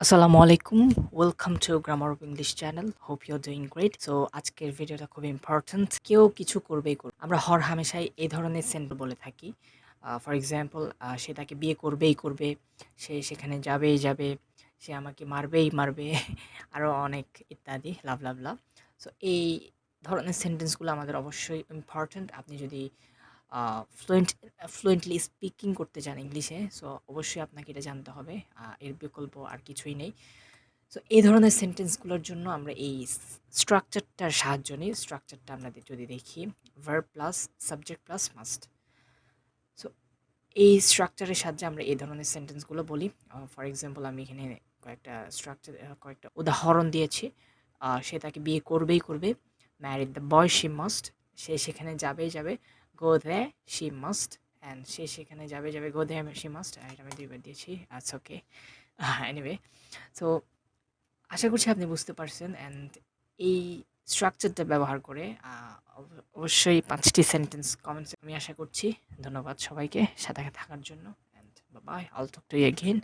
আসসালামু আলাইকুম welcome to grammar of English channel hope you doing great so আজকের ভিডিওটা খুব ইম্পর্ট্যান্ট কেউ কিছু করবেই করবে। আমরা হর হামেশাই এই ধরনের সেন্টেন্স বলে থাকি। ফর এক্সাম্পল সে তাকে বিয়ে করবেই করবে। সে সেখানে যাবেই যাবে। সে আমাকে মারবেই মারবে। আরও অনেক ইত্যাদি, লাভ লাভ লাভ। সো এই ধরনের সেন্টেন্সগুলো আমাদের অবশ্যই ইম্পর্ট্যান্ট আপনি যদি ফ্লুয়েন্ট ফ্লুয়েন্টলি স্পিকিং করতে চান ইংলিশে সো অবশ্যই আপনাকে এটা জানতে হবে। এর বিকল্প আর কিছুই নেই। সো এই ধরনের সেন্টেন্সগুলোর জন্য আমরা এই স্ট্রাকচারটার সাহায্য নিই। স্ট্রাকচারটা আমরা যদি দেখি verb plus subject plus must so এই স্ট্রাকচারের সাহায্যে আমরা এই ধরনের সেন্টেন্সগুলো বলি। ফর এক্সাম্পল আমি এখানে কয়েকটা স্ট্রাকচার কয়েকটা উদাহরণ দিয়েছি। সে তাকে বিয়ে করবেই করবে। Married the boy she must সে সেখানে যাবেই যাবে। Go there she must and সে সেখানে যাবে যাবে গো দে শি মাস্ট এটা আমি দুইবার দিয়েছি আচ্ছা ওকে এনিওয়ে সো আশা করছি আপনি বুঝতে পারছেন। অ্যান্ড এই স্ট্রাকচারটা ব্যবহার করে অবশ্যই পাঁচটি সেন্টেন্স কমেন্টস আমি আশা করছি। ধন্যবাদ সবাইকে সাথে থাকার জন্য। And bye I'll talk to again